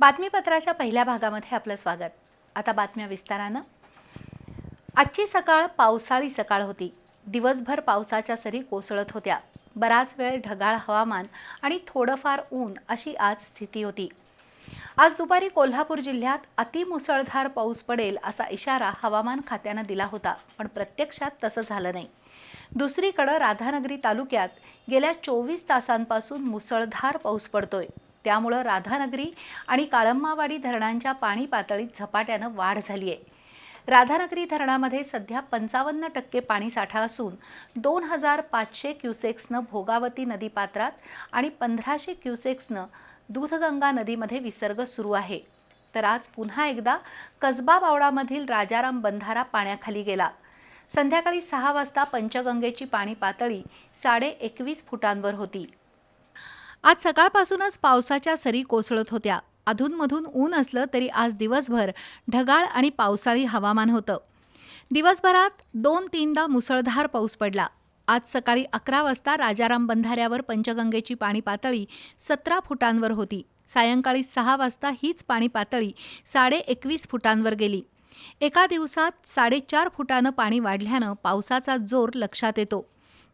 बातमीपत्राच्या पहिल्या भागामध्ये आपलं स्वागत. आता बातम्या विस्तारानं. आजची सकाळ पावसाळी सकाळ होती. दिवसभर पावसाच्या सरी कोसळत होत्या. बराच वेळ ढगाळ हवामान आणि थोडंफार ऊन अशी आज स्थिती होती. आज दुपारी कोल्हापूर जिल्ह्यात अतिमुसळधार पाऊस पडेल असा इशारा हवामान खात्यानं दिला होता पण प्रत्यक्षात तसं झालं नाही. दुसरीकडं राधानगरी तालुक्यात गेल्या चोवीस तासांपासून मुसळधार पाऊस पडतोय. त्यामुळं राधानगरी आणि काळंबावाडी धरणांच्या पाणी पातळीत झपाट्यानं वाढ झाली आहे राधानगरी धरणामध्ये सध्या पंचावन्न टक्के पाणीसाठा असून दोन हजार पाचशे क्युसेक्सनं भोगावती नदीपात्रात आणि पंधराशे क्युसेक्सनं दूधगंगा नदीमध्ये विसर्ग सुरू आहे. तर आज पुन्हा एकदा कसबा बावडामधील राजाराम बंधारा पाण्याखाली गेला. संध्याकाळी सहा वाजता पंचगंगेची पाणी पातळी साडे एकवीस फुटांवर होती. आज सकाळपासूनच पावसाच्या सरी कोसळत होत्या. अधूनमधून ऊन असलं तरी आज दिवसभर ढगाळ आणि पावसाळी हवामान होतं. दिवसभरात दोन तीनदा मुसळधार पाऊस पडला. आज सकाळी अकरा वाजता राजाराम बंधाऱ्यावर पंचगंगेची पाणी पातळी सतरा फुटांवर होती. सायंकाळी सहा वाजता हीच पाणी पातळी साडे एकवीस फुटांवर गेली. एका दिवसात साडेचार फुटानं पाणी वाढल्यानं पावसाचा जोर लक्षात येतो.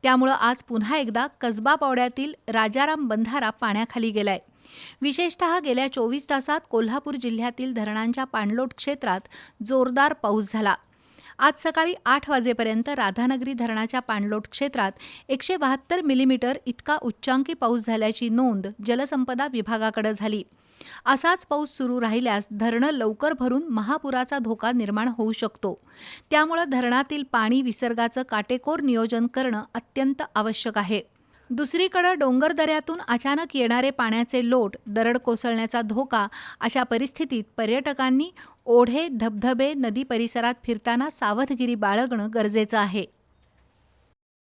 त्यामुळं आज पुन्हा एकदा कसबा पावड्यातील राजाराम बंधारा पाण्याखाली गेलाय. विशेषतः गेल्या चोवीस तासात कोल्हापूर जिल्ह्यातील धरणांच्या पाणलोट क्षेत्रात जोरदार पाऊस झाला. आज सकाळी आठ वाजेपर्यंत राधानगरी धरणाच्या पाणलोट क्षेत्रात एकशे बहात्तर मिलीमीटर इतका उच्चांकी पाऊस झाल्याची नोंद जलसंपदा विभागाकडे झाली. असाच पाऊस सुरू राहिल्यास धरणं लवकर भरून महापुराचा धोका निर्माण होऊ शकतो. त्यामुळं धरणातील पाणी विसर्गाचं काटेकोर नियोजन करणं अत्यंत आवश्यक आहे. दुसरीकडं डोंगरदऱ्यातून अचानक येणारे पाण्याचे लोट दरड कोसळण्याचा धोका अशा परिस्थितीत पर्यटकांनी ओढे धबधबे नदी परिसरात फिरताना सावधगिरी बाळगणं गरजेचं आहे.